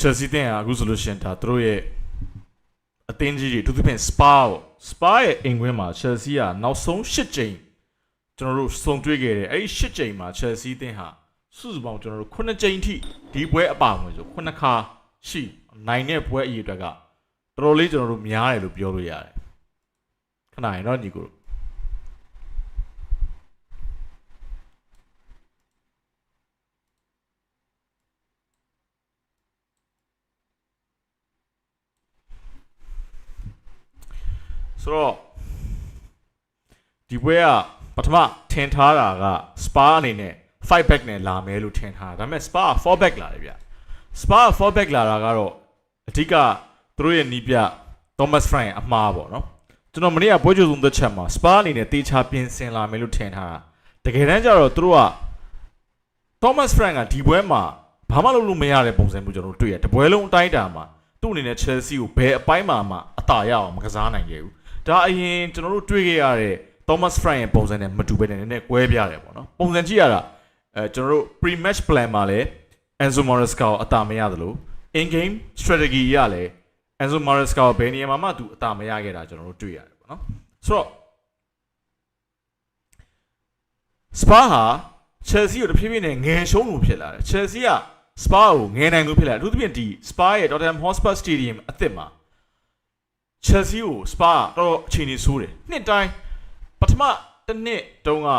Chelsea တင်ကအခုဆိုလို့ရှရင်ဒါသူတို့ရဲ့အသင်းကြီးတွေအထူးသဖြင့် Spa ပေါ့ Spa ရဲ့အိမ်ခွင်းမှာ Chelsea ကနောက်ဆုံး၈ကြိမ်ကျွန်တော်တို့စုံတွေ့ခဲ့တယ်အဲ့ဒီ၈ကြိမ်မှာ Chelsea တင်ဟာစုစုပေါင်းကျွန်တော်တို့9ကြိမ်ထိဒီပွဲအပါဝင်ဆို9ခါရှိနိုင်တဲ့ပွဲအရေအတွက်ကတော်တော်လေးကျွန်တော်တို့များတယ်လို့ပြောလို့ရတယ်ခဏရင်တော့ညီကို ဆိုတော့ဒီပွဲကပထမထင်ထားတာက Spa အနေနဲ့5 back နဲ့လာမယ်လို့ထင်ထားတာဒါပေမဲ့ Spa က4 back လာတယ်ဗျ Spa က4 back လာတာကတော့အဓိကသူတို့ရဲ့နီးပြ Thomas Frank အမှားပေါ့နော်ကျွန်တော်မနေ့ကပွဲကြိုဆုံးသက်ချက်မှာ Spa အနေနဲ့တေချာပြင်ဆင်လာမယ်လို့ထင်ထားတာတကယ်တမ်းကျတော့သူတို့က Thomas Frank ကဒီပွဲမှာဘာမှလုပ်လို့မရတဲ့ပုံစံမျိုးကျွန်တော်တို့တွေ့ရတယ်တပွဲလုံးအတိုင်းအတာမှာသူ့အနေနဲ့ Chelsea ကိုဘယ်အပိုင်းမှာမှအသာရအောင်မကစားနိုင်ခဲ့ဘူး ဒါအရင်ကျွန်တော်တို့တွေ့ခဲ့ရတဲ့ Thomas Frank ရဲ့ပုံစံနဲ့မတူဘဲနဲ့နည်းနည်းကွဲပြားတယ်ပေါ့နော်ပုံစံကြည့်ရတာအဲကျွန်တော်တို့ pre-match plan မှာလည်း Enzo Maresca ကိုအတာမရသလို in game strategy ရလည်း Enzo Maresca ကိုဘယ်နေရာမှာမှသူအတာမရခဲ့တာကျွန်တော်တို့တွေ့ရတယ်ပေါ့နော်ဆိုတော့ Spa ဟာ Chelsea ကိုတဖြည်းဖြည်းနဲ့ငယ်ရှုံးလို့ဖြစ်လာတယ် Chelsea က Spa ကိုငယ်နိုင်လို့ဖြစ်လာတယ်အထူးသဖြင့်ဒီ Spa ရဲ့ Tottenham Hotspur Stadium အသစ်မှာ Chelsea ကို Spa ကတော်တော်အခြေအနေဆိုးတယ်နှစ်တိုင်းပထမတစ်နှစ်တုန်းက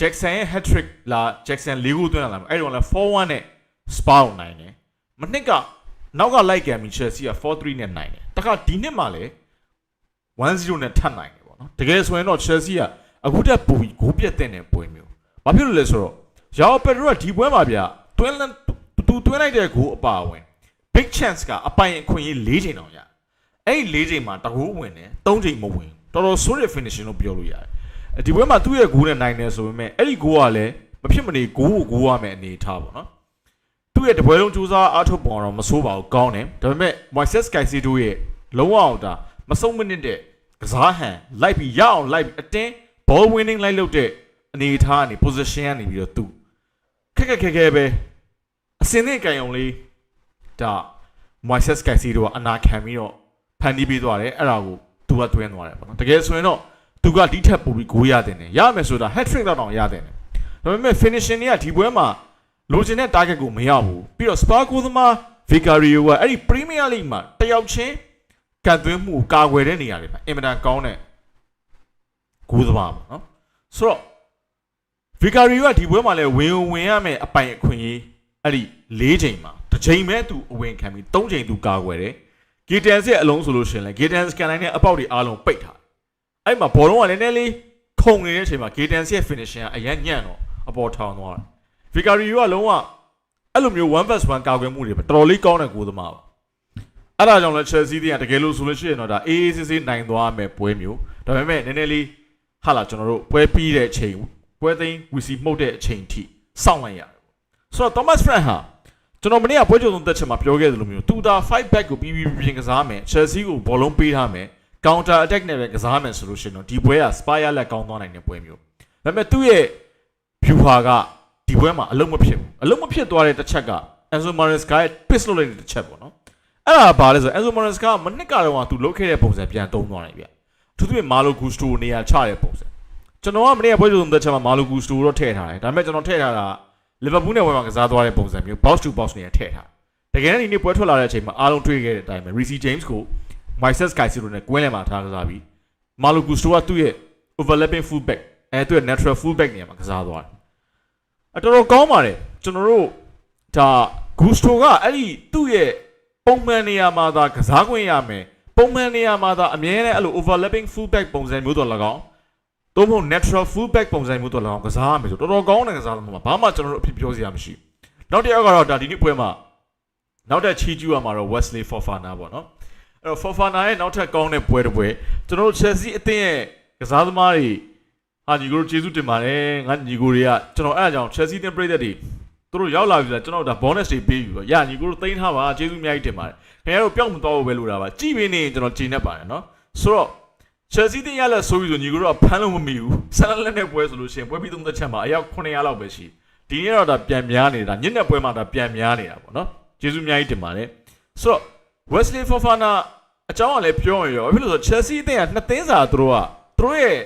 Jackson ရဲ့ hat-trick လာ Jackson ၄ခုသွင်းလာတယ်အဲ့ဒီတော့လည်း4-1နဲ့ Spa ကိုနိုင်တယ်မနှစ်ကနောက်ကလိုက်ကန်ပြီး Chelsea က4-3နဲ့နိုင်တယ်တခါဒီနှစ်မှလည်း1-0နဲ့ထပ်နိုင်တယ်ပေါ့နော်တကယ်ဆိုရင်တော့ Chelsea ကအခုတက်ပူပြီးဂိုးပြတ်တဲ့နယ်ပွဲမျိုးဘာဖြစ်လို့လဲဆိုတော့ရောပက်ဒရိုကဒီပွဲမှာဗျတွင်းလန်သူတွင်းလိုက်တဲ့ဂိုးအပါအဝင် big chance ကအပိုင်အခွင့်အရေး၄ချိန်တောင်ရ အဲ့ဒီ၄ချိန်မှာတကူဝင်တယ်၃ချိန်မဝင်တော်တော်ဆိုးတဲ့ finishing လို့ပြောလို့ရတယ်အဲ့ဒီဘွဲမှာသူ့ရဲ့ဂိုးနဲ့နိုင်တယ်ဆိုပေမဲ့အဲ့ဒီဂိုးကလည်းမဖြစ်မနေဂိုးကိုဂိုးရမယ်အနေထားပေါ့နော်သူ့ရဲ့တပွဲလုံးစူးစမ်းအားထုတ်ပုံတော့မဆိုးပါဘူးကောင်းတယ်ဒါပေမဲ့ Moises Caicedo ရဲ့လုံးဝအောင်တာမဆုံးမနစ်တဲ့ကစားဟန်လိုက်ပြီးရအောင်လိုက်ပြီးအတင်း ball winning လိုက်လုပ်တဲ့အနေထားကနေ position ကနေပြီးတော့သူခက်ခက်ခဲခဲပဲအစင်းနဲ့ကြံုံလေးဒါ Moises Caicedo ကအနာခံပြီးတော့ ဖန်တီးပေးသွားတယ်အဲ့ဒါကိုသူကသွင်းသွားတယ်ပေါ့နော်တကယ်ဆိုရင်တော့သူကဒီထက်ပိုပြီးဂိုးရတယ်နဲ့ရမယ်ဆိုတာ hat trick တော့တောင်ရတယ်နဲ့ဒါပေမဲ့ finishing တွေကဒီပွဲမှာလိုချင်တဲ့ target ကိုမရဘူးပြီးတော့ Spa ကိုသမား Vicario ကအဲ့ဒီ Premier League မှာတယောက်ချင်းကန်သွင်းမှုကာကွယ်တဲ့နေရာတွေမှာအင်မတန်ကောင်းတဲ့ဂိုးသမားပေါ့နော်ဆိုတော့ Vicario ကဒီပွဲမှာလည်းဝင်ဝင်ရမယ်အပိုင်အခွင့်အရေးအဲ့ဒီ၄ချိန်မှာတစ်ချိန်ပဲသူအဝင်ခံပြီး၃ချိန်သူကာကွယ်တယ် ဂီတန်စ်ရဲ့အလုံးဆိုလို့ရှရင်လေဂီတန်စ်ကန်တိုင်းနဲ့အပေါက်တွေအားလုံးပိတ်ထားတယ်အဲ့မှာဘောလုံးကလည်းနည်းနည်းလေးခုန်နေတဲ့အချိန်မှာဂီတန်စ်ရဲ့ finishing ကအရင်ညံ့တော့အပေါ်ထောင်သွားတယ်ဗီကာရီယိုကလုံးဝအဲ့လိုမျိုး1 vs 1ကာကွယ်မှုတွေပဲတော်တော်လေးကောင်းတဲ့ကိုသမားပါအဲ့ဒါကြောင့်လဲ Chelsea တွေကတကယ်လို့ဆိုလို့ရှိရင်တော့ဒါ AACC နိုင်သွားမယ်ပွဲမျိုးဒါပေမဲ့နည်းနည်းလေးဟာလာကျွန်တော်တို့ပွဲပြီးတဲ့အချိန်ပွဲသိမ်းဝီစီမှုတ်တဲ့အချိန်ထိစောင့်လိုက်ရတယ်ဆိုတော့ Thomas Frank ဟာ ကျွန်တော်မနေ့ကပွဲကြုံဆုံးတက်ချက်မှာပြောခဲ့သလိုမျိုးသူဒါ5 back ကိုပြီးပြီးပြင်ကစားမယ် Chelsea ကိုဘောလုံးပေးထားမယ် counter attack နဲ့ပဲကစားမယ်ဆိုလို့ရှိရင်တော့ဒီပွဲက Spire လက်ကောင်းသွားနိုင်တဲ့ပွဲမျိုးဒါပေမဲ့သူ့ရဲ့ view ဟာကဒီပွဲမှာအလုံးမဖြစ်ဘူးအလုံးမဖြစ်သွားတဲ့တစ်ချက်က Enzo Maresca ရဲ့ piss လုပ်လိုက်တဲ့တစ်ချက်ပေါ့နော်အဲ့ဒါဘာလဲဆိုတော့ Enzo Maresca ကမနစ်ကတော့သူလုတ်ခဲ့တဲ့ပုံစံပြန်သုံးသွားတယ်ဗျသူသူ့ရဲ့ Malo Gusto နေရာချတဲ့ပုံစံကျွန်တော်ကမနေ့ကပွဲကြုံဆုံးတက်ချက်မှာ Malo Gusto တော့ထည့်ထားတယ်ဒါပေမဲ့ကျွန်တော်ထည့်ထားတာ လီဗာပူးနဲ့ဝယ်မှာကစားသွားတဲ့ပုံစံမျိုး box to box နဲ့ထည့်ထားတကယ်နဲ့ဒီနေ့ပွဲထွက်လာတဲ့အချိန်မှာအားလုံးတွေ့ခဲ့တဲ့အတိုင်းပဲ Reece James ကို Moises Caicedo နဲ့ကွင်းလည်မှာထားကစားပြီး Malo Gusto ကသူ့ရဲ့ overlapping full back အဲသူ့ရဲ့ natural full back နေရာမှာကစားသွားတယ်အတော်တော်ကောင်းပါတယ်ကျွန်တော်တို့ဒါ Gusto ကအဲ့ဒီသူ့ရဲ့ပုံမှန်နေရာမှာသာကစားခွင့်ရမယ်ပုံမှန်နေရာမှာသာအမြဲတမ်းအဲ့လို overlapping full back ပုံစံမျိုးတော့၎င်း သို့မဟုတ် natural full back ပုံစံမျိုးတော့၎င်းကစားရမယ်ဆိုတော်တော်ကောင်းတဲ့ကစားသမားမှာဘာမှကျွန်တော်တို့အဖြစ်ပြောစရာမရှိဘူးနောက်တစ်ယောက်ကတော့ဒါဒီနေ့ပွဲမှာနောက်တဲ့ချီကျူးရမှာတော့ Wesley Fofana ပေါ့နော်အဲ့တော့ Fofana ရဲ့နောက်ထပ်ကောင်းတဲ့ပွဲတစ်ပွဲကျွန်တော်တို့ Chelsea အသင်းရဲ့ကစားသမားတွေဟာညီကိုတို့ကျေးဇူးတင်ပါတယ်ငါညီကိုတွေကကျွန်တော်အဲ့အကြောင်း Chelsea တင်ပြည့်တဲ့တွေသူတို့ရောက်လာပြီဆိုတော့ကျွန်တော်ဒါ bonus တွေပေးပြီပေါ့ရညီကိုတို့သိမ်းထားပါကျေးဇူးအများကြီးတင်ပါတယ်ခင်ဗျားတို့ပျောက်မသွားဘူးပဲလို့တာပါကြည်ပင်းနေကျွန်တော်ချိန်နေပါတယ်နော်ဆိုတော့ Chelsea တင်ရလက်ဆိုပြီးဆိုညီကိုတို့ကဖမ်းလို့မမီဘူးဆန်လက်နဲ့ပွဲဆိုလို့ရှိရင်ပွဲပြီးသုံးသက်ချက်မှာအယောက်900လောက်ပဲရှိဒီနေ့တော့ဒါပြန်များနေတာညစ်တဲ့ပွဲမှာဒါပြန်များနေတာပေါ့နော်ကျေးဇူးအများကြီးတင်ပါတယ်ဆိုတော့ Wesley Fofana အကြောင်းကလည်းပြောရင်ရောဘာဖြစ်လို့လဲဆိုတော့ Chelsea အသင်းကနှစ်သင်းစာသူတို့ကသူတို့ရဲ့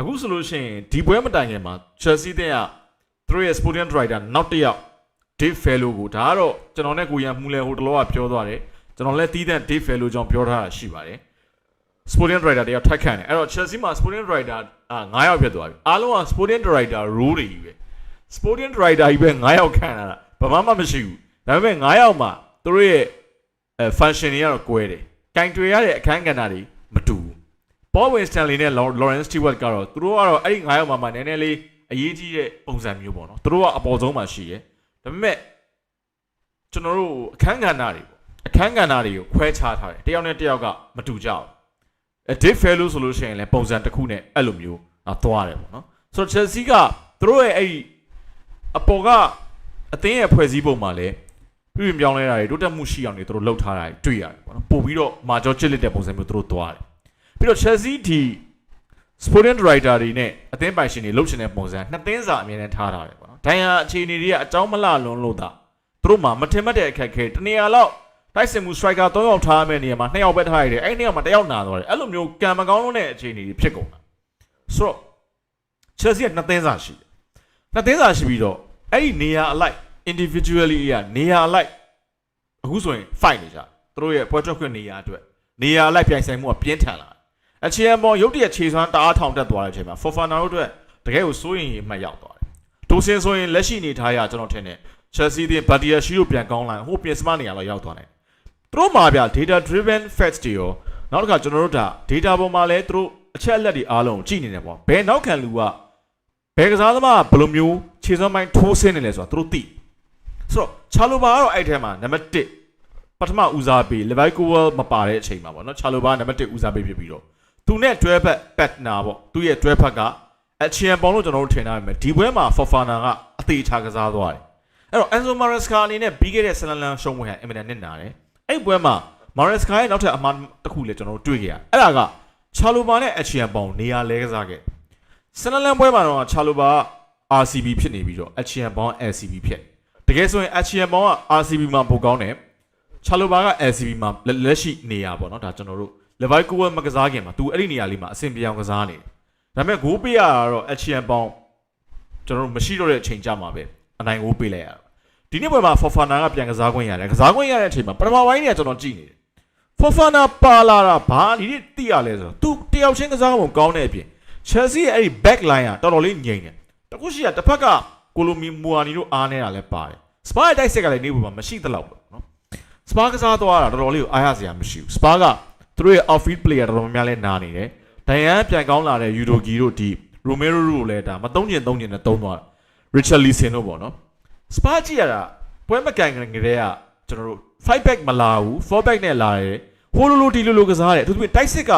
အခုဆိုလို့ရှိရင်ဒီပွဲမတိုင်ခင်မှာ Chelsea အသင်းကသူတို့ရဲ့ Sporting Director နောက်တစ်ယောက် Dave Fellow ကိုဒါကတော့ကျွန်တော်နဲ့ကိုရန်မှုလဲဟိုတလောကပြောသွားတယ်ကျွန်တော်လည်းတီးတဲ့ Dave Fellow ကြောင့်ပြောထားတာရှိပါတယ် Sporting Director တယောက်ထိုက်ခံတယ်အဲ့တော့ Chelsea မှာ Sporting Director အာ9ယောက်ဖြစ်သွားပြီအားလုံးက Sporting Director role တွေကြီးပဲ Sporting Director ကြီးပဲ9ယောက်ခံလာတာဘာမှမရှိဘူးဒါပေမဲ့9ယောက်မှာသူတို့ရဲ့အဲ function တွေကတော့ကွဲတယ်ကင်တွေရတဲ့အခန်းကဏ္ဍတွေမတူဘူး Paul Winstonley နဲ့ Lawrence Stewart ကတော့သူတို့ကတော့အဲ့ဒီ9ယောက်မှာမှနည်းနည်းလေးအရေးကြီးတဲ့ပုံစံမျိုးပေါ့နော်သူတို့ကအပေါ်ဆုံးမှာရှိတယ်ဒါပေမဲ့ကျွန်တော်တို့အခန်းကဏ္ဍတွေပေါ့အခန်းကဏ္ဍတွေကိုခွဲခြားထားတယ်တယောက်နဲ့တယောက်ကမတူကြဘူး အ Dave Fellow ဆိုလို့ရှိရင်လည်းပုံစံတစ်ခုနဲ့အဲ့လိုမျိုးอ่ะသွားတယ်ပေါ့နော်ဆိုတော့ Chelsea ကသူတို့ရဲ့အဲ့ဒီအပေါ်ကအသင်းရဲ့ဖွဲ့စည်းပုံမှာလည်းပြပြင်ပြောင်းလဲတာတွေတိုးတက်မှုရှိအောင်တွေသူတို့လှုပ်ထားတာတွေတွေ့ရတယ်ပေါ့နော်ပို့ပြီးတော့မာကျော်ချစ်လက်တဲ့ပုံစံမျိုးသူတို့သွားတယ်ပြီးတော့ Chelsea ဒီ Sporting Director တွေနဲ့အသင်းပိုင်ရှင်တွေလှုပ်ရှင်တဲ့ပုံစံနှစ်သင်းစာအမြဲတမ်းထားထားတယ်ပေါ့နော်ဒိုင်ယာအခြေအနေတွေကအကြောင်းမလှလွန်းလို့သာသူတို့မှမထင်မှတ်တဲ့အခက်အခဲတနေရာလောက် တိုက်စင်မှု striker 3ယောက်ထားမယ့်နေရာမှာ2ယောက်ပဲထားရတယ်အဲ့ဒီနေရာမှာ1ယောက်နာသွားတယ်အဲ့လိုမျိုးကံမကောင်းလို့တဲ့အခြေအနေတွေဖြစ်ကုန်တာဆိုတော့ Chelsea ကနှစ်သင်းစာရှိတယ်နှစ်သင်းစာရှိပြီးတော့အဲ့ဒီနေရာအလိုက် individually ကနေရာအလိုက်အခုဆိုရင် fight နေကြတယ်သူတို့ရဲ့ပွဲထွက်ခွင့်နေရာအတွက်နေရာအလိုက်ပြိုင်ဆိုင်မှုကပြင်းထန်လာတယ်အခြေအမော်ရုတ်တရက်ခြေစွမ်းတအားထောင်တက်သွားတဲ့အချိန်မှာ Fofana တို့အတွက်တကယ်ကိုစိုးရင်ရင်မှတ်ရောက်သွားတယ်ဒိုစင်ဆိုရင်လက်ရှိအနေထားရကျွန်တော်ထင်တယ် Chelsea တဲ့ Badia ရှိကိုပြန်ကောင်းလာရင်ဟိုပြင်စမနေရာတော့ရောက်သွားတယ် သူတို့မှာဗျ data driven facts တွေရောနောက်တစ်ခါကျွန်တော်တို့ဒါ data ပေါ်မှာလည်းသူတို့အချက်အလက်တွေအားလုံးကိုကြည့်နေတယ်ပေါ့ဘယ်နောက်ခံလူကဘယ်ကစားသမားကဘယ်လိုမျိုးခြေစွမ်းပိုင်းထိုးဆင်းနေလဲဆိုတာသူတို့သိဆိုတော့ချာလိုဘာကတော့အဲ့ထဲမှာနံပါတ်1ပထမဦးစားပေး Levi Cowell မပါတဲ့အချိန်မှာပေါ့နော်ချာလိုဘာနံပါတ်1ဦးစားပေးဖြစ်ပြီးတော့သူနဲ့တွဲဖက် partner ပေါ့သူရဲ့တွဲဖက်ကအချီယံပေါင်းလို့ကျွန်တော်တို့ထင်ထားပေမဲ့ဒီပွဲမှာ Fofana ကအသေးချာကစားသွားတယ်အဲ့တော့ Enzo Maresca အနေနဲ့ပြီးခဲ့တဲ့ဆလန်လန်ရှုံးပွဲဟာအင်မတန်နစ်နာတယ် အဲ့ပွဲမှာ Maresca ရဲ့နောက်ထပ်အမှားတစ်ခုလည်းကျွန်တော်တို့တွေ့ခဲ့ရတယ်အဲ့ဒါကချာလိုဘာနဲ့အချီယံပေါင်းနေရာလဲကစားခဲ့ဆလန်လန်ပွဲမှာတော့ချာလိုဘာက RCB ဖြစ်နေပြီးတော့အချီယံပေါင်း LCB ဖြစ်တကယ်ဆိုရင်အချီယံပေါင်းက RCB မှာပိုကောင်းတယ်ချာလိုဘာက LCB မှာလက်ရှိနေရာပေါ့နော်ဒါကျွန်တော်တို့ Levi Cowell မကစားခင်မှာ तू အဲ့ဒီနေရာလေးမှာအဆင်ပြေအောင်ကစားနေတယ်ဒါပေမဲ့ဂိုးပေးရတာတော့အချီယံပေါင်းကျွန်တော်တို့မရှိတော့တဲ့အချိန်ကြမှာပဲအနိုင်ဂိုးပေးလိုက်ရတာ ဒီနေ့ပွဲမှာ Fofana ကပြန်ကစားခွင့်ရတယ်ကစားခွင့်ရတဲ့အချိန်မှာပထမပိုင်းเนี่ยကျွန်တော်ကြည့်နေတယ် Fofana ပါလာတာဘာဒီနေ့သိရလဲဆိုတော့ तू တယောက်ချင်းကစားပုံကောင်းတဲ့အပြင် Chelsea ရဲ့အဲ့ဒီ back line ကတော်တော်လေးငြိမ်တယ်တခုရှိရတစ်ဖက်ကကိုလိုမီမူအာနီတို့အားနေတာလည်းပါတယ် Spa ရဲ့တိုက်ဆက်ကလည်းနေပုံမှာမရှိသလောက်ပဲနော် Spa ကစားသွားတာတော်တော်လေးကိုအားရစရာမရှိဘူး Spa ကသူတို့ရဲ့ outfield player တော်တော်များများလဲနာနေတယ်ဒိုင်ယန်ပြန်ကောင်းလာတဲ့ယူဒိုဂီတို့ဒီရိုမဲရိုတို့လည်းဒါမသုံးကျင်သုံးကျင်နဲ့သုံးသွားတာရစ်ချက်လီဆင်တို့ပေါ့နော် စပါကြည့်ရတာပွဲမကန်ခင်ကလေးကကျွန်တော်တို့ fight back မလာဘူး four back နဲ့လာတယ်ဟိုလိုလိုဒီလိုလိုကစားတယ်အထူးသဖြင့်တိုက်စစ်က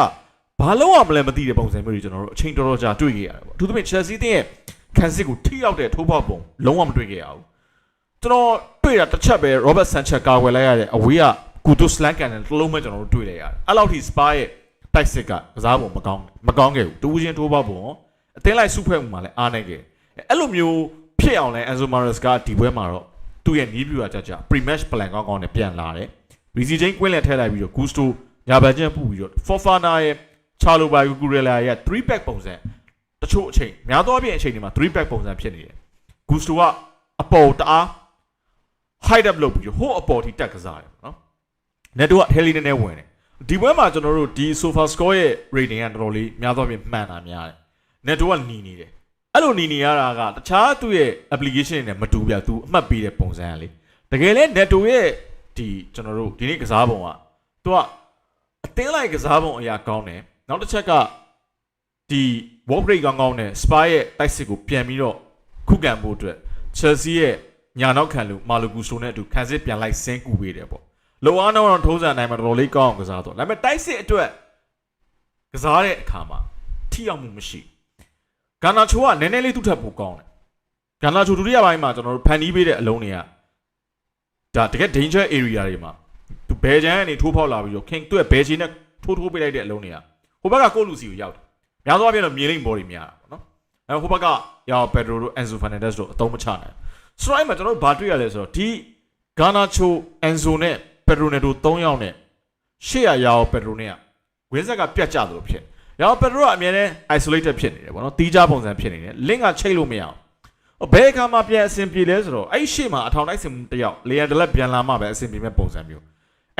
ဘာလုံးအောင်မလဲမသိတဲ့ပုံစံမျိုးတွေကျွန်တော်တို့အချိန်တော်တော်ကြာတွေ့ခဲ့ရတယ်ပေါ့အထူးသဖြင့် Chelsea တင်းရဲ့ခံစစ်ကိုထိရောက်တဲ့ထိုးပေါက်ပုံလုံးဝမတွေ့ခဲ့ရဘူးကျွန်တော်တွေ့တာတစ်ချက်ပဲ Robert Sanchez ကာကွယ်လိုက်ရတဲ့အဝေးကကူတိုစလန်ကန်နဲ့တစ်လုံးပဲကျွန်တော်တို့တွေ့လိုက်ရတယ်အဲ့လောက်ထိ Spa ရဲ့တိုက်စစ်ကကစားပုံမကောင်းမကောင်းခဲ့ဘူးတူးချင်းထိုးပေါက်ပုံအသင်းလိုက်စုဖွဲ့မှုမှာလည်းအားနေခဲ့အဲ့လိုမျိုး ဖြစ်အောင်လဲ Enzo Mares ကဒီပွဲမှာတော့သူ့ရဲ့နီးပြူကြကြ pre-match plan ကောင်းကောင်းနဲ့ပြန်လာတယ် Rizzi Jane ကွင်းလည်းထည့်လိုက်ပြီးတော့ Gusto ညာဘန်ချင်းပူပြီးတော့ Fofana ရဲ့ Charlo Bay Cucurella ရဲ့3 back ပုံစံတချို့အချိန်များသောအားဖြင့်အချိန်တွေမှာ3 back ပုံစံဖြစ်နေတယ် Gusto ကအပေါ်တအား hide up လုပ်ပြီးတော့ဟိုအပေါ်ထိတက်ကစားတယ်နော် Neto က Heli နဲ့နဲ့ဝင်တယ်ဒီပွဲမှာကျွန်တော်တို့ဒီ Sofa Score ရဲ့ rating ကတော်တော်လေးများသောအားဖြင့်မှန်တာများတယ် Neto ကနီနေတယ် အဲ့လိုနီနေရတာကတခြားသူ့ရဲ့ application တွေနဲ့မတူပြသူအမှတ်ပေးတဲ့ပုံစံကလေတကယ်လဲ Neto ရဲ့ဒီကျွန်တော်တို့ဒီနေ့ကစားပုံကသူကအသင်းလိုက်ကစားပုံအရာကောင်းတယ်နောက်တစ်ချက်ကဒီ work rate ကောင်းကောင်းနဲ့ Spa ရဲ့တိုက်စစ်ကိုပြန်ပြီးတော့ခုခံဖို့အတွက် Chelsea ရဲ့ညာနောက်ခံလူမာလူကူဆိုနဲ့အတူခံစစ်ပြန်လိုက်ဆင်းကူပေးတယ်ပေါ့လောအားနောက်တော့ထုံးစံနိုင်မှာတော်တော်လေးကောင်းအောင်ကစားတော့ဒါပေမဲ့တိုက်စစ်အတွက်ကစားတဲ့အခါမှာထိရောက်မှုမရှိ ဂါနာချိုကနည်းနည်းလေးသူ့ထက်ပိုကောင်းတယ်ဂါနာချိုဒုတိယပိုင်းမှာကျွန်တော်တို့ဖန်တီးပေးတဲ့အလုံးတွေကဒါတကယ် danger area တွေမှာသူဘယ်ချမ်းကနေထိုးဖောက်လာပြီးတော့ king သူ့ရဲ့ဘယ်ချီနဲ့ထိုးထိုးပေးလိုက်တဲ့အလုံးတွေကဟိုဘက်ကကိုလူစီကိုရောက်တယ်များသောအားဖြင့်တော့မြေလိမ့်ဘော်တွေများတာပေါ့နော်အဲဟိုဘက်ကရောပက်ဒရိုတို့အန်ဆိုဖာနန်ဒက်စ်တို့အသုံးမချနိုင်ဆိုတော့အဲ့မှာကျွန်တော်တို့ဘာတွေ့ရလဲဆိုတော့ဒီဂါနာချိုအန်ဆိုနဲ့ပက်ဒရိုနယ်တို3ယောက်နဲ့ရှေ့ရရောပက်ဒရိုနဲ့ကဝင်းဆက်ကပြတ်ကျသလိုဖြစ် ရောပက်ဒရိုကအမြဲတမ်း isolated ဖြစ်နေတယ်ပေါ့နော်တီးခြားပုံစံဖြစ်နေတယ် link ကချိတ်လို့မရအောင်ဘယ်အခါမှပြန်အဆင်ပြေလဲဆိုတော့အဲ့ရှေ့မှာအထောင်တိုက်စင်မှုတစ်ယောက်လေယာဒလက်ပြန်လာမှပဲအဆင်ပြေမဲ့ပုံစံမျိုး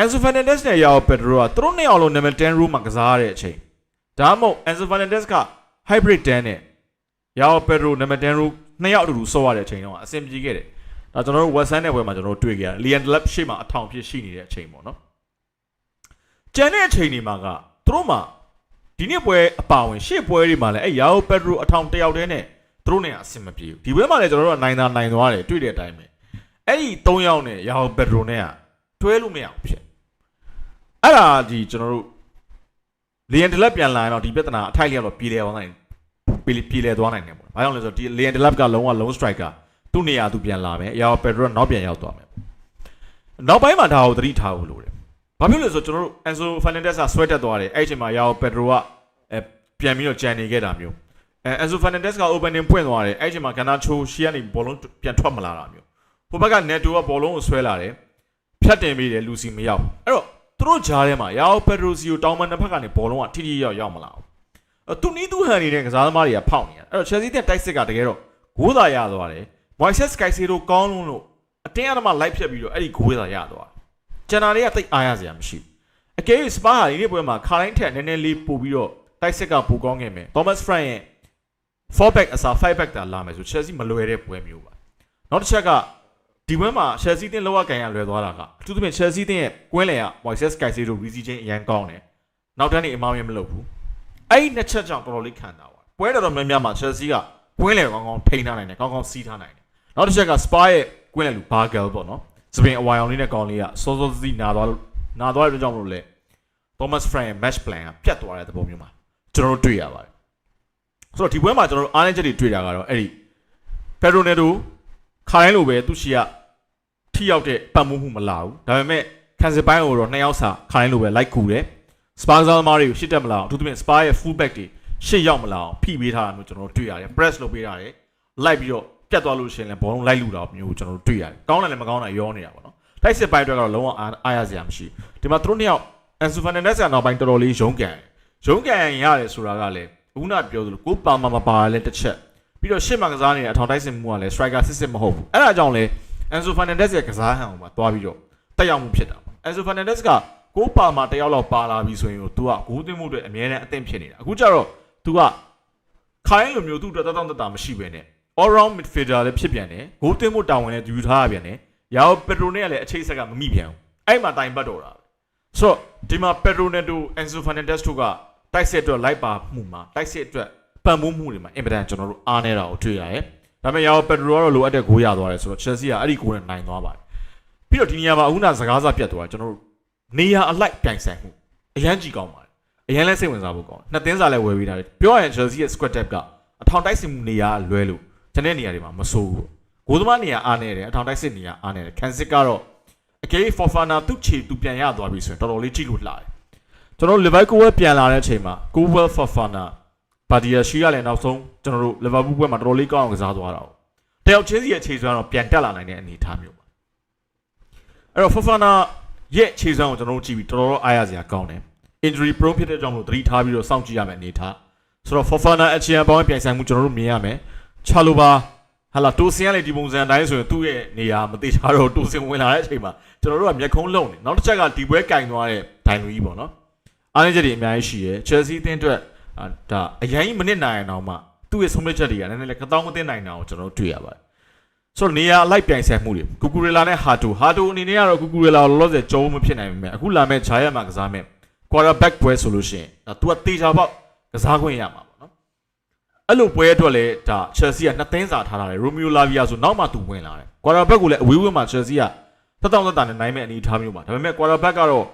Enzo Fernandez နဲ့ရောပက်ဒရိုကသူတို့နှစ်ယောက်လုံး number 10 room မှာကစားရတဲ့အချိန်ဒါမှမဟုတ် Enzo Fernandez က hybrid 10နဲ့ရောပက်ဒရိုနံပါတ်10 room နှစ်ယောက်အတူတူဆော့ရတဲ့အချိန်တော့အဆင်ပြေခဲ့တယ်ဒါကျွန်တော်တို့ West Ham နဲ့ပွဲမှာကျွန်တော်တို့တွေ့ခဲ့ရတယ် Liam Delap ရှေ့မှာအထောင်ဖြစ်ရှိနေတဲ့အချိန်ပေါ့နော်ကျန်တဲ့အချိန်တွေမှာကသူတို့မှာ ဒီနေ့ပွဲအပါဝင်ရှေ့ပွဲတွေမှာလည်းအဲ့ရောပက်ဒရိုအထောင်တစ်ယောက်တည်းနဲ့သူတို့နဲ့အဆင်မပြေဘူးဒီပွဲမှာလည်းကျွန်တော်တို့ကနိုင်တာနိုင်သွားတယ်တွေ့တဲ့အတိုင်းပဲအဲ့ဒီ၃ယောက်နဲ့ရောပက်ဒရိုနဲ့ကတွဲလို့မရအောင်ဖြစ်အဲ့ဒါဒီကျွန်တော်တို့လီယန်ဒလက်ပြန်လာရင်တော့ဒီပြဿနာအထိုက်လျောက်တော့ပြေလည်အောင်နိုင်ပြေပြေလည်သွားနိုင်တယ်ပေါ့။ဘာကြောင့်လဲဆိုတော့ဒီလီယန်ဒလက်ကလုံးဝ long striker သူ့နေရာသူပြန်လာမယ်။ရောပက်ဒရိုနောက်ပြန်ရောက်သွားမယ်။နောက်ပိုင်းမှာဒါကိုသတိထားဖို့လိုတယ်။ဘာဖြစ်လို့လဲဆိုတော့ကျွန်တော်တို့ Enzo Fernandez ကဆွဲတက်သွားတယ်။အဲ့ဒီအချိန်မှာရောပက်ဒရိုကအဲ ပြန်ပြီးတော့ကြံနေခဲ့တာမျိုး။အဲ Enzo Fernandez က opening ပွင့်သွားတယ်။အဲ့ဒီအချိန်မှာကနာချိုရှီကနေဘောလုံးပြန်ထွက်မလာတာမျိုး။ဟိုဘက်က Neto ကဘောလုံးကိုဆွဲလာတယ်။ဖြတ်တင်ပြီးတယ်လူစီမရောက်။အဲ့တော့သူတို့ဂျားထဲမှာရောပက်ဒရိုစီကိုတောင်းပန်တစ်ဖက်ကနေဘောလုံးကထိထိရောက်ရောက်မလာဘူး။အဲသူနီးသူဟန်နေတဲ့ကစားသမားတွေကဖောက်နေတာ။အဲ့တော့ Chelsea တဲ့တိုက်စစ်ကတကယ်တော့ဂိုးသာရသွားတယ်။ Moises Caicedo ကောင်းလုံးလို့အတင်းအဓမ္မလိုက်ဖြတ်ပြီးတော့အဲ့ဒီဂိုးသာရသွားတယ်။ကျန်တာတွေကတိတ်အားရစရာမရှိဘူး။အကယ်၍စပါဟာဒီနေ့ပွဲမှာခါတိုင်းထက်နည်းနည်းလေးပို့ပြီးတော့ တိုက်စစ်ကပိုကောင်းခဲ့မယ်။ Thomas Frank ရဲ့4 back အစား5 back တာလာမယ်ဆို Chelsea မလွယ်တဲ့ပွဲမျိုးပါ။နောက်တစ်ချက်ကဒီပွဲမှာ Chelsea တင်းလောကကန်ရလွယ်သွားတာကအထူးသဖြင့် Chelsea တင်းရဲ့ကွင်းလယ်က Moises Caicedo Rizzi ချင်းအရန်ကောင်းတယ်။နောက်တန်းနေအမောင်းရင်မလုပ်ဘူး။အဲ့ဒီနှစ်ချက်ကြောင့်တော်တော်လေးခံတာပါ။ပွဲတော်တော်များများမှာ Chelsea ကကွင်းလယ်ကောင်းကောင်းထိန်းထားနိုင်တယ်ကောင်းကောင်းစီးထားနိုင်တယ်။နောက်တစ်ချက်က Spurs ရဲ့ကွင်းလယ်လူ Bargel ပေါ့နော်။စပင်အဝိုင်အောင်လေးနဲ့ကောင်းလေးကစောစောစီးနာသွားလို့နာသွားတဲ့အတွက်ကြောင့်မလို့လေ Thomas Frank ရဲ့ match plan ကပြတ်သွားတဲ့သဘောမျိုးမှာ ကျွန်တော်တို့တွေ့ရပါတယ်။ဆိုတော့ဒီပွဲမှာကျွန်တော်တို့အားနည်းချက်တွေတွေ့တာကတော့အဲ့ဒီ Pedronedo ခါတိုင်းလိုပဲသူ့ရှီကထိရောက်တဲ့ပတ်မှုမှုမလာဘူးဒါပေမဲ့ခံစစ်ပိုင်းကိုတော့နှစ်ယောက်စာခါတိုင်းလိုပဲလိုက်ကူတယ်စပါးစားသမားတွေကိုရှစ်တက်မလာအောင်အထူးသဖြင့်စပါးရဲ့ full back တွေရှစ်ရောက်မလာအောင်ဖိပေးထားတာမျိုးကျွန်တော်တို့တွေ့ရတယ် press လုပ်ပေးထားတယ်လိုက်ပြီးတော့ပြတ်သွားလို့ရှိရင်လည်းဘောလုံးလိုက်လူတာမျိုးကိုကျွန်တော်တို့တွေ့ရတယ်ကောင်းတယ်လည်းမကောင်းတာရောနေတာပေါ့နော်တိုက်စစ်ပိုင်းအတွက်ကတော့လုံးဝအားအားရစရာမရှိဘူးဒီမှာသူတို့နှစ်ယောက် Ansu Fernandez ကနောက်ပိုင်းတော်တော်လေးရုန်းကန် ရုန်းကန်ရတယ်ဆိုတာကလည်းအခုနပြောသလိုကိုပါမမပါလဲတစ်ချက်ပြီးတော့ရှစ်မှကစားနေတဲ့အထောင်တိုက်စစ်မှုကလည်း striker စစ်စစ်မဟုတ်ဘူးအဲ့ဒါကြောင့်လဲ Enzo Fernandez ရဲ့ကစားဟန်ကိုမှတွားပြီးတော့တက်ရောက်မှုဖြစ်တာပေါ့ Enzo Fernandez ကကိုပါမှာတယောက်လောက်ပါလာပြီဆိုရင်တော့ तू ကဂိုးသွင်းမှုအတွက်အများနဲ့အသင့်ဖြစ်နေတာအခုကျတော့ तू ကခိုင်းလိုမျိုးသူ့အတွက်တတောင့်တတာမရှိပဲနဲ့ all round midfielder လည်းဖြစ်ပြန်တယ်ဂိုးသွင်းမှုတာဝန်လည်းယူထားရပြန်တယ်ရာပက်ဒရိုနဲ့ကလည်းအခြေဆက်ကမမိပြန်ဘူးအဲ့မှာတိုင်ပတ်တော့တာဆိုတော့ဒီမှာပက်ဒရိုနဲ့တူ Enzo Fernandez တို့က တိုက်စစ်အတွက်လိုက်ပါမှုမှာတိုက်စစ်အတွက်ပံ့ပိုးမှုတွေမှာအင်ပဒန်ကျွန်တော်တို့အားနေတာကိုတွေ့ရတယ်ဒါပေမဲ့ရာပက်ဒရိုကတော့လိုအပ်တဲ့ဂိုးရသွားတယ်ဆိုတော့ Chelsea ကအဲ့ဒီဂိုးနဲ့နိုင်သွားပါတယ်ပြီးတော့ဒီနေရာမှာအခုနစကားစားပြတ်သွားတယ်ကျွန်တော်တို့နေရာအလိုက်ပြိုင်ဆိုင်မှုအရန်ကြီးကောင်းပါတယ်အရန်လဲစိတ်ဝင်စားဖို့ကောင်းတယ်နှစ်သင်းစာလဲဝယ်ပေးတာတယ်ပြောရရင် Chelsea ရဲ့ squad depth ကအထောင်တိုက်စစ်မှုနေရာလွဲလို့ကျန်တဲ့နေရာတွေမှာမဆိုးဘူးဂိုးသမားနေရာအားနေတယ်အထောင်တိုက်စစ်နေရာအားနေတယ်ခံစစ်ကတော့အကေး Fofana သူ့ခြေသူပြန်ရသွားပြီဆိုရင်တော်တော်လေးကြည့်လို့လှတယ် ကျွန်တော် Liverpool ကပြန်လာတဲ့အချိန်မှာ Cowell Fofana ဘာဒီယာရှိကလည်းနောက်ဆုံးကျွန်တော်တို့ Liverpool ဘက်မှာတော်တော်လေးကောင်းအောင်ကစားသွားတာ哦တယောက်ချင်းစီရဲ့ခြေစွမ်းတော့ပြန်တက်လာနိုင်တဲ့အနေအထားမျိုးပါအဲ့တော့ Fofana ရဲ့ခြေစွမ်းကိုကျွန်တော်တို့ကြည့်ပြီးတော်တော်အားရစရာကောင်းတယ် injury prone ဖြစ်တဲ့ကြောင့်မလို့သတိထားပြီးတော့စောင့်ကြည့်ရမယ်အနေအထားဆိုတော့ Fofana အချီယံပေါင်းပြိုင်ဆိုင်မှုကျွန်တော်တို့မြင်ရမယ်ချာလိုပါဟာလာတိုစင်ကလည်းဒီပုံစံအတိုင်းဆိုရင်သူ့ရဲ့နေရာမသေးချာတော့တိုစင်ဝင်လာတဲ့အချိန်မှာကျွန်တော်တို့ကမျက်ခုံးလုံနေနောက်တစ်ချက်ကဒီပွဲကင်သွားတဲ့ဒိုင်လူကြီးပေါ့နော် အားနည်းချက်တွေအများကြီးရှိရယ် Chelsea အသင်းအတွက်အာဒါအရင်ကြီးမနစ်နိုင်အောင်မှသူ့ရဲ့ဆုံးဖြတ်ချက်တွေကနည်းနည်းလေးကတောင်းမသိနိုင်တာကိုကျွန်တော်တို့တွေ့ရပါတယ်ဆိုတော့နေရာအလိုက်ပြိုင်ဆိုင်မှုတွေကူကူရီလာနဲ့ဟာတူဟာတူအနေနဲ့ကတော့ကူကူရီလာလောလောဆယ်ကြုံမဖြစ်နိုင်ပါမယ်အခုလာမဲ့ဂျာယက်မှာကစားမဲ့ quarterback ပွဲဆိုလို့ရှိရင်ဒါ तू ကတေချာပေါက်ကစားခွင့်ရမှာပေါ့နော်အဲ့လိုပွဲအတွက်လည်းဒါ Chelsea ကနှစ်သင်းစာထားတာလေ Romeo Lavia ဆိုနောက်မှ तू ဝင်လာတယ် quarterback ကိုလည်းအဝေးဝင်းမှာ Chelsea ကတတောင်တတနဲ့နိုင်မဲ့အနေအထားမျိုးပါဒါပေမဲ့ quarterback ကတော့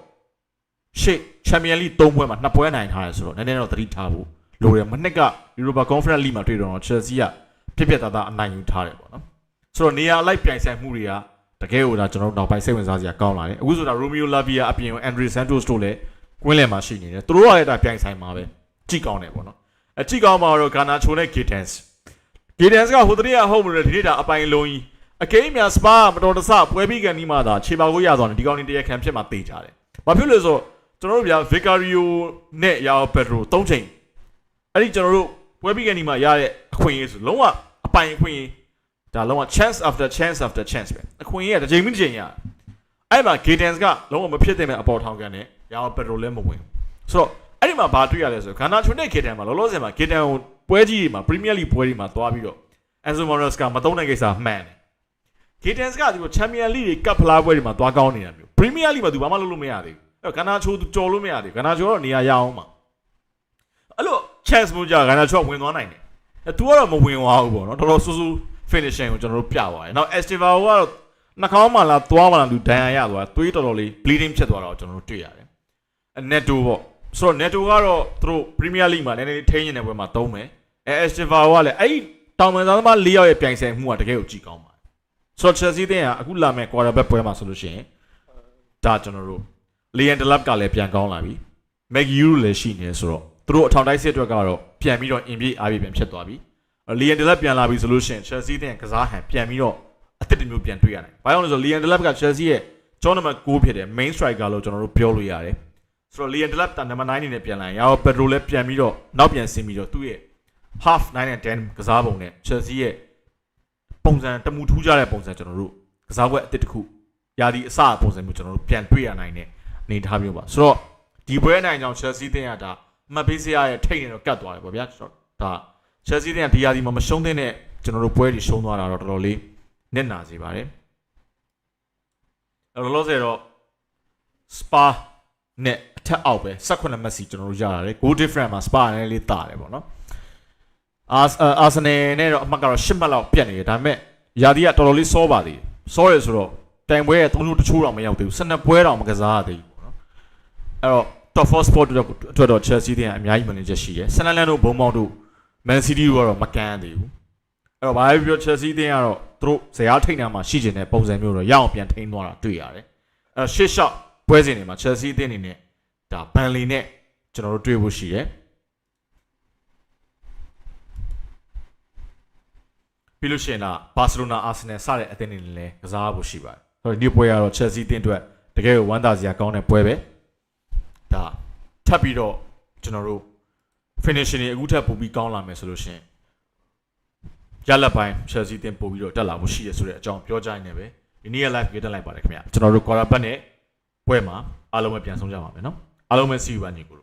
ရှေ့ Champion League 3ပွဲမှာနှစ်ပွဲနိုင်ထားတယ်ဆိုတော့နည်းနည်းတော့သတိထားဖို့လိုတယ်မနှစ်က Europa Conference League မှာတွေ့တော့ Chelsea ကပြပြသားသားအနိုင်ယူထားတယ်ပေါ့နော်ဆိုတော့နေရာအလိုက်ပြိုင်ဆိုင်မှုတွေကတကယ်ကိုဒါကျွန်တော်တို့နောက်ပိုင်းစိတ်ဝင်စားစရာကောင်းလာတယ်အခုဆိုတာ Romeo Lavia အပြင်ကို Andre Santos တို့လည်းကွင်းလယ်မှာရှိနေတယ်သူတို့ကလည်းဒါပြိုင်ဆိုင်မှာပဲကြည့်ကောင်းတယ်ပေါ့နော်အကြည့်ကောင်းမှာတော့ Garnacho နဲ့ Gittens Gittens ကဟိုတနေ့ကဟုတ်မလို့ဒီနေ့ဒါအပိုင်လုံးကြီးအကင်းများစပါမတော်တဆပွဲပြီးကန်ဒီမှာသာခြေပါကိုရသွားတယ်ဒီကောင်နေတရခံဖြစ်မှာတေးကြတယ်ဘာဖြစ်လို့လဲဆိုတော့ ကျွန်တော်တို့ဗျာ Vicario နဲ့ရာပက်ဒရို၃ချိန်အဲ့ဒီကျွန်တော်တို့ပွဲပြီးကန်ဒီမှာရတဲ့အခွင့်အရေးဆိုလုံးဝအပိုင်အခွင့်အရေးဒါလုံးဝ chance after chance after chance ပဲအခွင့်အရေးကတစ်ချိန်ပြီးတစ်ချိန်ရအဲ့မှာ Gadens ကလုံးဝမဖြစ်တဲ့မဲ့အပေါ်ထောင်ကန်နဲ့ရာပက်ဒရိုလည်းမဝင်ဘူးဆိုတော့အဲ့ဒီမှာဘာတွေ့ရလဲဆိုတော့ဂန္ဓာချုံတဲ့ Gaden မှာလောလောဆယ်မှာ Gaden ကိုပွဲကြီးတွေမှာ Premier League ပွဲတွေမှာသွားပြီးတော့ Enzo Maresca ကမသုံးတဲ့ကိစ္စမှန်တယ် Gaten ကဒီကို Champion League တွေကပ်ဖလားပွဲတွေမှာသွားကောင်းနေတာမျိုး Premier League မှာသူဘာမှလုပ်လို့မရသေးဘူး အဲ့တော့ကနာချိုးသူကြော်လို့မရသေးဘူးကနာချိုးတော့နေရာရအောင်မှာအဲ့လို chance မျိုးကြာကနာချိုးကဝင်သွားနိုင်တယ်အဲ့ तू ကတော့မဝင်သွားဘူးပေါ့နော်တော်တော်ဆူဆူ finishing ကိုကျွန်တော်တို့ပြသွားတယ်နောက် Estiva ကတော့နှာခေါင်းမှလာသွားမှလာသူဒဏ်ရာရသွားသွေးတော်တော်လေး bleeding ဖြစ်သွားတာကိုကျွန်တော်တို့တွေ့ရတယ်အ Neto ပေါ့ဆိုတော့ Neto ကတော့သူတို့ Premier League မှာနည်းနည်းလေးထိန်းနေတဲ့ပွဲမှာသုံးမယ်အဲ Estiva ကလည်းအဲ့ဒီတောင်ပန်သားသမား၄ယောက်ရဲ့ပြိုင်ဆိုင်မှုကတကယ်ကိုကြည်ကောင်းပါဆိုတော့ Chelsea တင်းကအခုလာမဲ့ quarterback ပွဲမှာဆိုလို့ရှိရင်ဒါကျွန်တော်တို့ Liam Delap ကလည်းပြန်ကောင်းလာပြီ Maggie လည်းရှိနေဆိုတော့သူတို့အထောင်တိုက်စစ်အတွက်ကတော့ပြန်ပြီးတော့ in ပြေးအားပြေးပြန်ဖြစ်သွားပြီလီယန်ဒလက်ပြန်လာပြီဆိုလို့ရှိရင် Chelsea တဲ့ကစားဟန်ပြန်ပြီးတော့အသစ်တစ်မျိုးပြန်တွေ့ရတယ်။ဘာကြောင့်လဲဆိုတော့လီယန်ဒလက်က Chelsea ရဲ့ job number 9ဖြစ်တယ် main striker လို့ကျွန်တော်တို့ပြောလို့ရတယ်။ဆိုတော့လီယန်ဒလက်တာ number 9အနေနဲ့ပြန်လာရင်ရောပက်ဒရိုလည်းပြန်ပြီးတော့နောက်ပြန်ဆင်းပြီးတော့သူ့ရဲ့ half 9 and 10ကစားပုံနဲ့ Chelsea ရဲ့ပုံစံတမူထူးကြတဲ့ပုံစံကျွန်တော်တို့ကစားပွဲအသစ်တစ်ခုယာဒီအစအပုံစံမျိုးကျွန်တော်တို့ပြန်တွေ့ရနိုင်တဲ့ အနေအထားမျိုးပါ။ဆိုတော့ဒီပွဲနိုင်ကြောင် Chelsea တင်ရတာအမှတ်ပေးစရာရဲ့ထိတ်နေတော့ကတ်သွားတယ်ပေါ့ဗျာကျွန်တော်ဒါ Chelsea တဲ့ဒီယာဒီမှာမရှုံးတဲ့နဲ့ကျွန်တော်တို့ပွဲတွေရှုံးသွားတာတော့တော်တော်လေးနစ်နာစေပါတယ်။အဲ့တော့လောဆယ်တော့ Spa နဲ့အထက်အောက်ပဲ18မှတ်စီကျွန်တော်တို့ရတာလေ goal difference မှာ Spa နဲ့လေးတာတယ်ပေါ့နော်။ Ars Arsenal နဲ့တော့အမှတ်ကတော့10မှတ်လောက်ပြတ်နေတယ်ဒါပေမဲ့ယာဒီကတော်တော်လေးစောပါသေးတယ်။စောရဆိုတော့တိုင်ပွဲရဲ့3ချိုးတချိုးတော့မရောက်သေးဘူး။12ပွဲတော့မကစားရသေးဘူးပေါ့နော်။ အဲ့တော့ top 4 sport အတွက်အတွက်တော့ Chelsea တဲ့အများကြီးမနေချက်ရှိတယ်။ဆန်လန်လန်တို့ဘုံမောက်တို့ Man City ကတော့မကန်းသေးဘူးအဲ့တော့ဘာပဲပြော Chelsea တင်းကတော့သူတို့ဇယားထိတ်နာမှာရှိကျင်တဲ့ပုံစံမျိုးတော့ရအောင်ပြန်ထိန်းသွားတာတွေ့ရတယ်အဲ့တော့ရှေ့ရှော့ပွဲစဉ်တွေမှာ Chelsea တင်းအနေနဲ့ဒါဘန်လီနဲ့ကျွန်တော်တို့တွေ့ဖို့ရှိတယ်ပြီးလို့ရှိရင်တော့ဘာစီလိုနာအာဆင်နယ်စတဲ့အသင်းတွေနဲ့လည်းကစားဖို့ရှိပါတယ်ဆိုတော့ဒီပွဲကတော့ Chelsea တင်းအတွက်တကယ်ကိုဝမ်းသာစရာကောင်းတဲ့ပွဲပဲ ဒါထပ်ပြီးတော့ကျွန်တော်တို့ finishing တွေအခုထပ်ပိုပြီးကောင်းလာမယ်ဆိုလို့ရှိရင်ရလက်ပိုင်း Chelsea တင်ပို့ပြီးတော့တက်လာဖို့ရှိရဆိုတဲ့အကြောင်းပြောကြရင်လည်းပဲဒီနေ့ live ပြတက်လိုက်ပါတယ်ခင်ဗျာကျွန်တော်တို့ quarter back နဲ့ပွဲမှာအားလုံးပဲပြန်ဆုံးကြပါမယ်နော်အားလုံးပဲ see you ပါညီကို